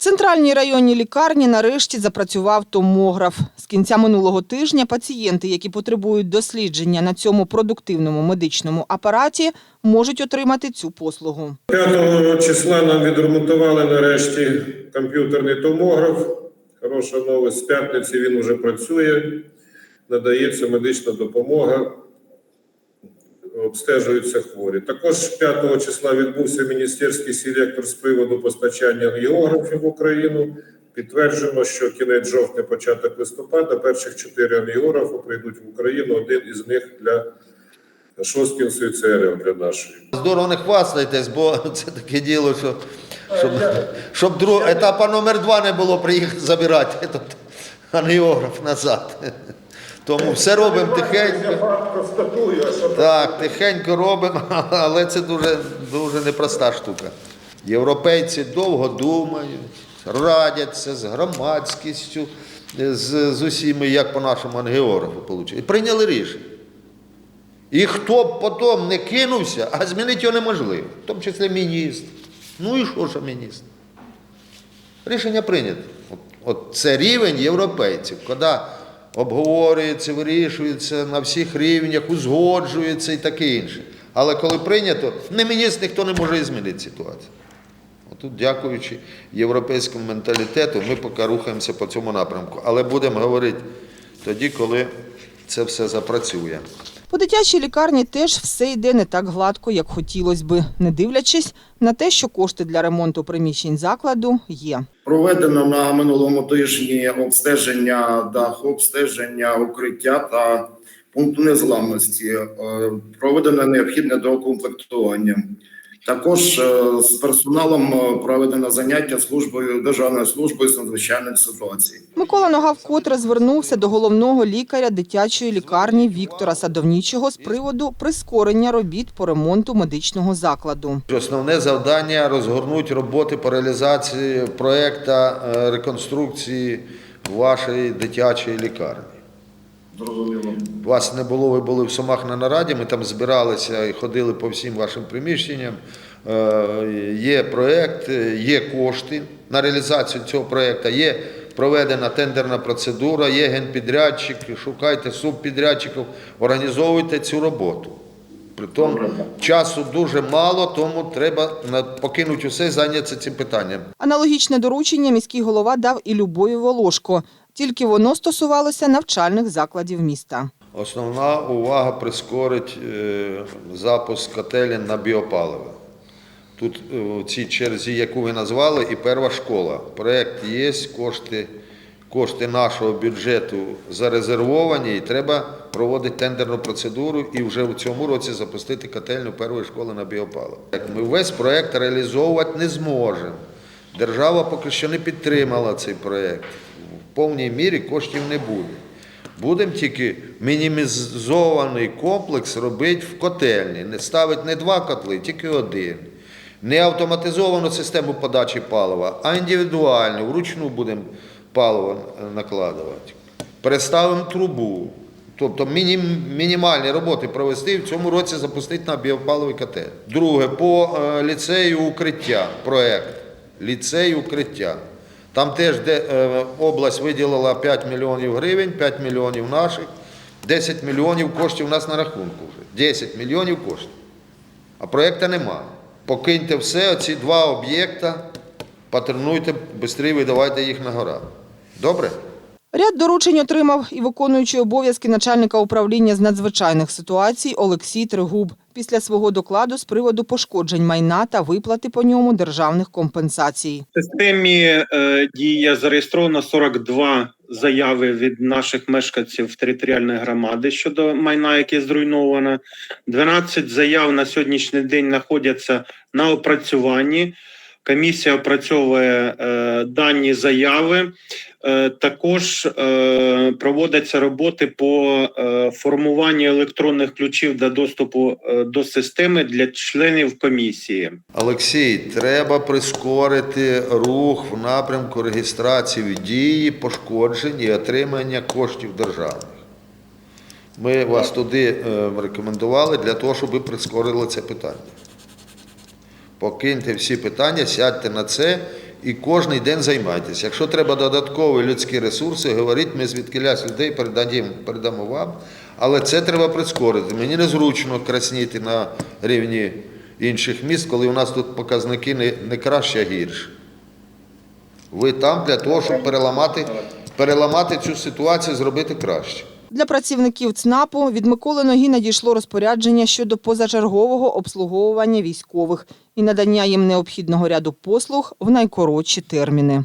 Центральній районній лікарні нарешті запрацював томограф. З кінця минулого тижня пацієнти, які потребують дослідження на цьому продуктивному медичному апараті, можуть отримати цю послугу. 5 числа нам відремонтували нарешті комп'ютерний томограф. Хороша новость. З п'ятниці він вже працює, надається медична допомога, обстежуються хворі. Також 5 числа відбувся міністерський селектор з приводу постачання ангіографів в Україну. Підтверджено, що кінець жовтня, початок листопада, перших чотири ангіографи прийдуть в Україну. Один із них для Шосткінської ЦРЛ для нашої. Здорово не хвастайтесь, бо це таке діло, що щоб, щоб друг, етапа номер два не було приїхати забирати этот ангіограф назад. Тому все робимо тихенько. Так, тихенько робимо, але це дуже, дуже непроста штука. Європейці довго думають, радяться з громадськістю, з, з усіми, як по нашому получить. І прийняли рішення. І хто б потім не кинувся, а змінити його неможливо, в тому числі міністр. Ну і що ж міністр? Рішення прийнято. От, от це рівень європейців, коли обговорюється, вирішується на всіх рівнях, узгоджується і таке інше. Але коли прийнято, не міністр ніхто не може змінити ситуацію. Тут, дякуючи європейському менталітету, ми поки рухаємося по цьому напрямку. Але будемо говорити тоді, коли це все запрацює. По дитячій лікарні теж все йде не так гладко, як хотілося би, не дивлячись на те, що кошти для ремонту приміщень закладу є. Проведено на минулому тижні обстеження даху, обстеження укриття та пункту незламності. Е, Проведено необхідне доукомплектування. Також е, з персоналом е, проведено заняття службою державною службою з надзвичайних ситуацій. Микола Нога вкотре звернувся до головного лікаря дитячої лікарні Віктора Садовнічого з приводу прискорення робіт по ремонту медичного закладу. Основне завдання розгорнути роботи по реалізації проєкту е, реконструкції вашої дитячої лікарні. Зрозуміло. Вас не було, ви були в Сумах на нараді, ми там збиралися і ходили по всім вашим приміщенням. Е, Є проєкт, е, є кошти на реалізацію цього проєкту, є проведена тендерна процедура, є генпідрядчик, шукайте субпідрядчиків, організовуйте цю роботу. Притом часу дуже мало, тому треба покинути усе і зайнятися цим питанням. Аналогічне доручення міський голова дав і Любові Волошко, тільки воно стосувалося навчальних закладів міста. Основна увага прискорить е, запуск котелень на біопаливо. Тут е, в цій черзі, яку ви назвали, і перша школа. Проєкт є, кошти, кошти нашого бюджету зарезервовані, і треба проводити тендерну процедуру і вже в цьому році запустити котельню першої школи на біопаливо. Ми весь проєкт реалізовувати не зможемо. Держава поки що не підтримала цей проєкт. Повній мірі коштів не буде. Будемо тільки мінімізований комплекс робити в котельні. Не ставити не два котли, тільки один. Не автоматизовану систему подачі палива, а індивідуальну, вручну будемо паливо накладувати. Переставимо трубу. Тобто мінім, мінімальні роботи провести і в цьому році запустити на біопаливий котель. Друге, по е, ліцею укриття проєкт. Ліцей укриття. Там теж де, е, область виділила 5 мільйонів гривень, 5 мільйонів наших, 10 мільйонів коштів у нас на рахунку вже. 10 мільйонів коштів. А проєкту нема. Покиньте все, оці два об'єкта, патернуйте, швидше видавайте їх на гора. Добре? Ряд доручень отримав і виконуючий обов'язки начальника управління з надзвичайних ситуацій Олексій Тригуб після свого докладу з приводу пошкоджень майна та виплати по ньому державних компенсацій. В системі е, дія зареєстровано 42 заяви від наших мешканців територіальної громади щодо майна, яке зруйновано. 12 заяв на сьогоднішній день знаходяться на опрацюванні. Комісія опрацьовує е, дані заяви. Е, також е, проводяться роботи по е, формуванню електронних ключів для доступу е, до системи для членів комісії. Олексій, треба прискорити рух в напрямку реєстрації дії, пошкоджень і отримання коштів державних. Ми вас туди е, рекомендували для того, щоб ви прискорили це питання. Покиньте всі питання, сядьте на це і кожен день займайтеся. Якщо треба додаткові людські ресурси, говоріть, ми звідкилясь людей передаємо, передамо вам. Але це треба прискорити. Мені незручно красніти на рівні інших міст, коли у нас тут показники не, не краще, а гірше. Ви там для того, щоб переламати, переламати цю ситуацію, зробити краще. Для працівників ЦНАПу від Миколи Ногі надійшло розпорядження щодо позачергового обслуговування військових і надання їм необхідного ряду послуг в найкоротші терміни.